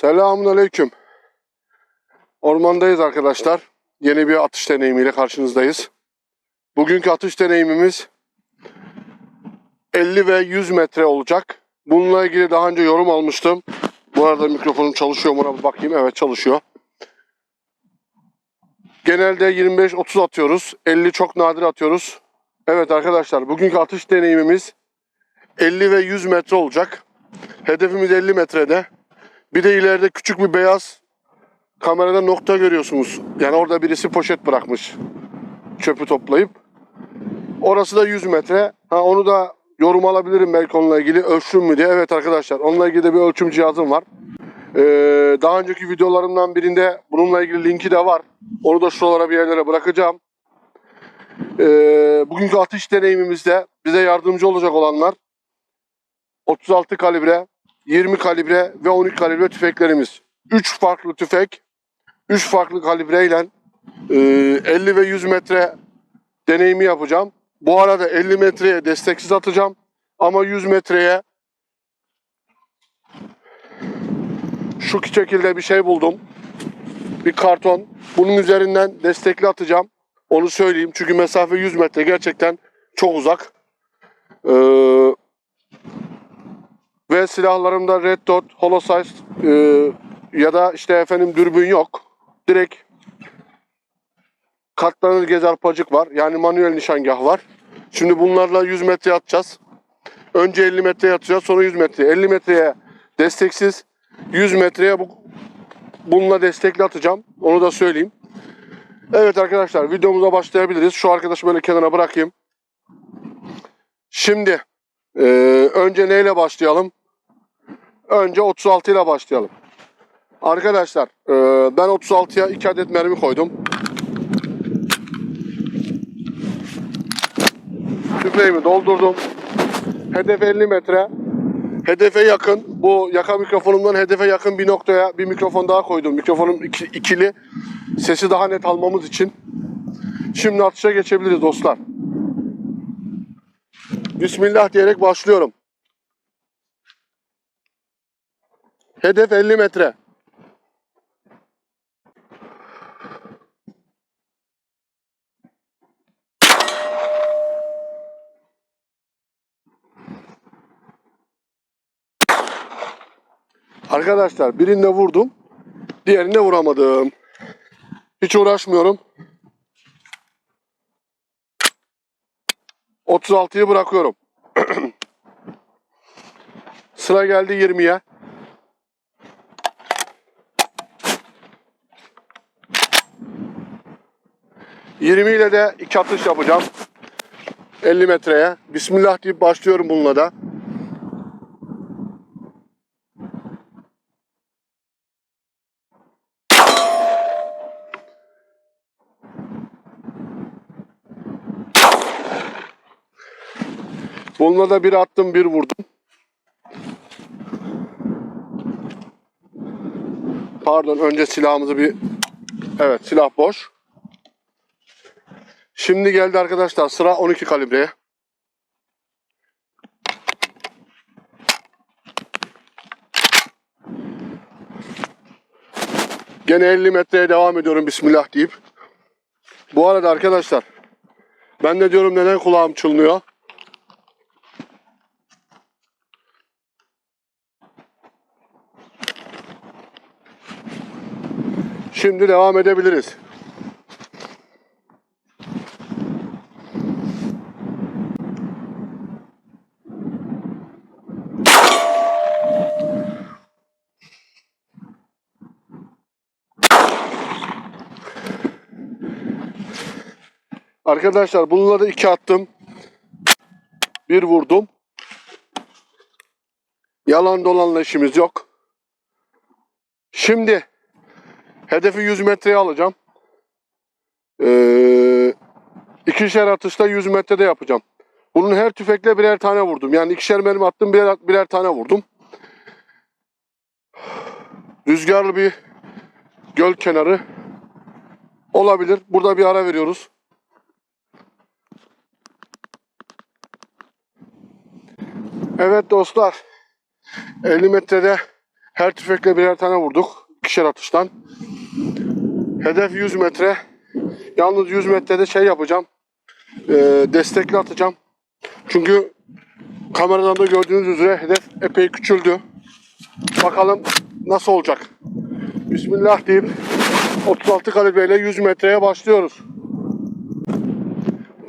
Selamun Aleyküm. Ormandayız arkadaşlar. Yeni bir atış deneyimiyle karşınızdayız. Bugünkü atış deneyimimiz 50 ve 100 metre olacak. Bununla ilgili daha önce yorum almıştım. Bu arada mikrofonum çalışıyor mu ona bir bakayım. Evet çalışıyor. Genelde 25-30 atıyoruz. 50 çok nadir atıyoruz. Evet arkadaşlar bugünkü atış deneyimimiz 50 ve 100 metre olacak. Hedefimiz 50 metrede. Bir de ileride küçük bir beyaz kamerada nokta görüyorsunuz. Yani orada birisi poşet bırakmış. Çöpü toplayıp. Orası da 100 metre. Ha onu da yorum alabilirim belki onunla ilgili. Ölçüm mü diye. Evet arkadaşlar onunla ilgili de bir ölçüm cihazım var. Ee, daha önceki videolarımdan birinde bununla ilgili linki de var. Onu da şuralara bir yerlere bırakacağım. Ee, bugünkü atış deneyimimizde bize yardımcı olacak olanlar 36 kalibre, 20 kalibre ve 12 kalibre tüfeklerimiz. 3 farklı tüfek, 3 farklı kalibreyle e, 50 ve 100 metre deneyimi yapacağım. Bu arada 50 metreye desteksiz atacağım ama 100 metreye şu şekilde bir şey buldum. Bir karton. Bunun üzerinden destekli atacağım. Onu söyleyeyim. Çünkü mesafe 100 metre gerçekten çok uzak. Ee, ve silahlarımda Red Dot, Holosize e, ya da işte efendim dürbün yok. Direkt katlanır gezer pacık var. Yani manuel nişangah var. Şimdi bunlarla 100 metre atacağız. Önce 50 metreye atacağız sonra 100 metre. 50 metreye desteksiz 100 metreye bu, bununla destekli atacağım. Onu da söyleyeyim. Evet arkadaşlar videomuza başlayabiliriz. Şu arkadaşı böyle kenara bırakayım. Şimdi e, önce neyle başlayalım? Önce 36 ile başlayalım. Arkadaşlar e, ben 36'ya 2 adet mermi koydum. Tüfeğimi doldurdum. Hedef 50 metre. Hedefe yakın. Bu yaka mikrofonumdan hedefe yakın bir noktaya bir mikrofon daha koydum. Mikrofonum iki- ikili. Sesi daha net almamız için. Şimdi atışa geçebiliriz dostlar. Bismillah diyerek başlıyorum. Hedef 50 metre. Arkadaşlar birinde vurdum. Diğerinde vuramadım. Hiç uğraşmıyorum. 36'yı bırakıyorum. Sıra geldi 20'ye. Yirmi ile de iki atış yapacağım. 50 metreye. Bismillah deyip başlıyorum bununla da. Bununla da bir attım bir vurdum. Pardon önce silahımızı bir... Evet silah boş. Şimdi geldi arkadaşlar sıra 12 kalibreye. Gene 50 metreye devam ediyorum Bismillah deyip. Bu arada arkadaşlar ben de diyorum neden kulağım çınlıyor. Şimdi devam edebiliriz. Arkadaşlar bununla da iki attım. Bir vurdum. Yalan dolanla işimiz yok. Şimdi Hedefi 100 metreye alacağım. Ee, ikişer atışta 100 metrede yapacağım. Bunun her tüfekle birer tane vurdum. Yani ikişer mermi attım birer, birer tane vurdum. Rüzgarlı bir göl kenarı olabilir. Burada bir ara veriyoruz. Evet dostlar. 50 metrede Her tüfekle birer tane vurduk. İkişer atıştan. Hedef 100 metre. Yalnız 100 metrede şey yapacağım. Ee, destekli atacağım. Çünkü kameradan da gördüğünüz üzere hedef epey küçüldü. Bakalım nasıl olacak. Bismillah deyip 36 kalibreyle 100 metreye başlıyoruz.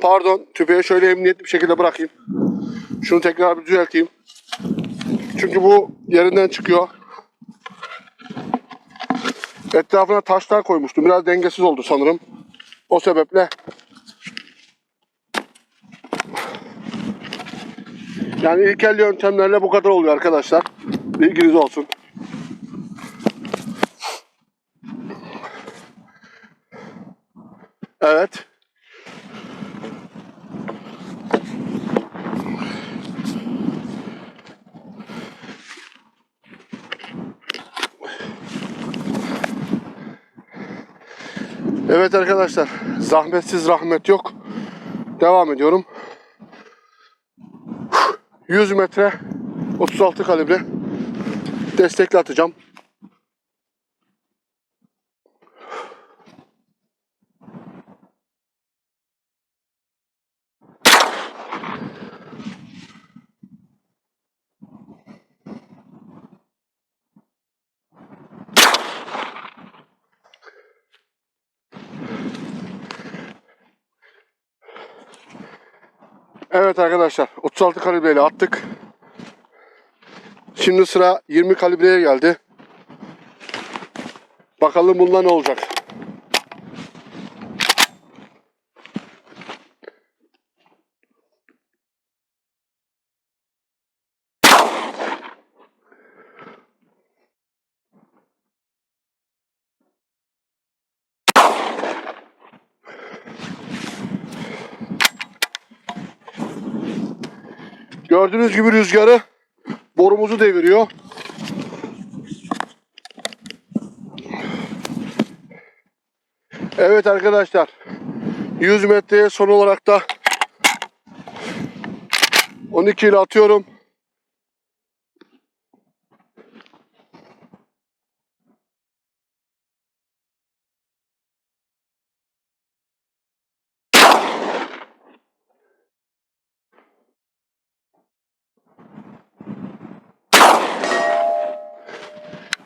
Pardon, tüfeği şöyle emniyetli bir şekilde bırakayım. Şunu tekrar bir düzelteyim. Çünkü bu yerinden çıkıyor. Etrafına taşlar koymuştum. Biraz dengesiz oldu sanırım. O sebeple yani ilkel yöntemlerle bu kadar oluyor arkadaşlar. Bilginiz olsun. Evet. Evet arkadaşlar, zahmetsiz rahmet yok. Devam ediyorum. 100 metre 36 kalibre destekli atacağım. Evet arkadaşlar 36 kalibreyle attık. Şimdi sıra 20 kalibreye geldi. Bakalım bunda ne olacak. Gördüğünüz gibi rüzgarı borumuzu deviriyor. Evet arkadaşlar. 100 metreye son olarak da 12 ile atıyorum.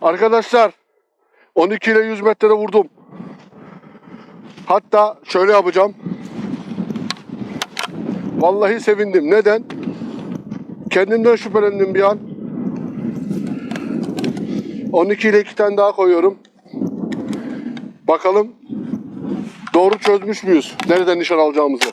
Arkadaşlar 12 ile 100 metrede vurdum. Hatta şöyle yapacağım. Vallahi sevindim. Neden? Kendimden şüphelendim bir an. 12 ile 2 tane daha koyuyorum. Bakalım doğru çözmüş müyüz? Nereden nişan alacağımızı.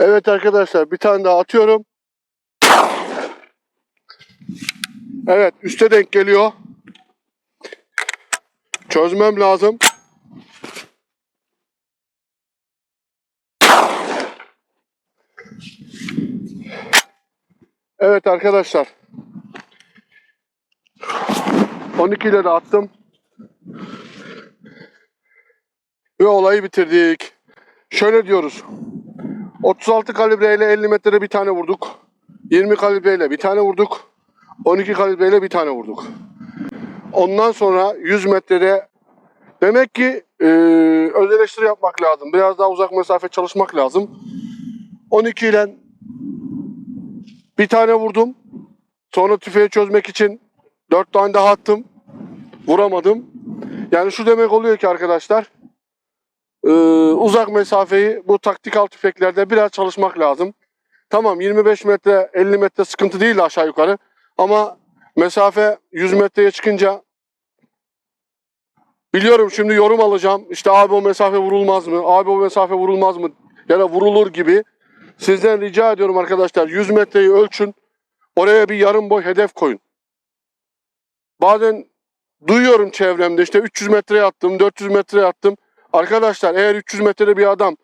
Evet arkadaşlar bir tane daha atıyorum. Evet üste denk geliyor. Çözmem lazım. Evet arkadaşlar. 12 ile de attım. Ve olayı bitirdik. Şöyle diyoruz. 36 kalibreyle 50 metrede bir tane vurduk. 20 kalibreyle bir tane vurduk. 12 kalibreyle bir tane vurduk. Ondan sonra 100 metrede demek ki e, öz eleştiri yapmak lazım. Biraz daha uzak mesafe çalışmak lazım. 12 ile bir tane vurdum. Sonra tüfeği çözmek için 4 tane daha attım. Vuramadım. Yani şu demek oluyor ki arkadaşlar ee, uzak mesafeyi bu taktikal tüfeklerde biraz çalışmak lazım. Tamam 25 metre 50 metre sıkıntı değil aşağı yukarı ama mesafe 100 metreye çıkınca biliyorum şimdi yorum alacağım. İşte abi o mesafe vurulmaz mı? Abi o mesafe vurulmaz mı? Ya da vurulur gibi. Sizden rica ediyorum arkadaşlar 100 metreyi ölçün. Oraya bir yarım boy hedef koyun. Bazen duyuyorum çevremde işte 300 metreye attım, 400 metreye attım. Arkadaşlar eğer 300 metrede bir adam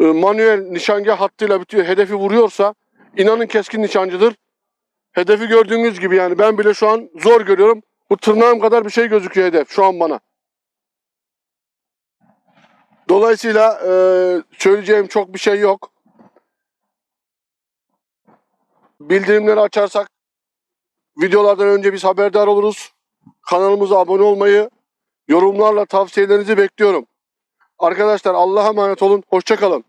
e, manuel nişangah hattıyla bitiyor, hedefi vuruyorsa inanın keskin nişancıdır. Hedefi gördüğünüz gibi yani ben bile şu an zor görüyorum. Bu tırnağım kadar bir şey gözüküyor hedef şu an bana. Dolayısıyla e, söyleyeceğim çok bir şey yok. Bildirimleri açarsak videolardan önce biz haberdar oluruz. Kanalımıza abone olmayı, yorumlarla tavsiyelerinizi bekliyorum. Arkadaşlar Allah'a emanet olun. Hoşçakalın.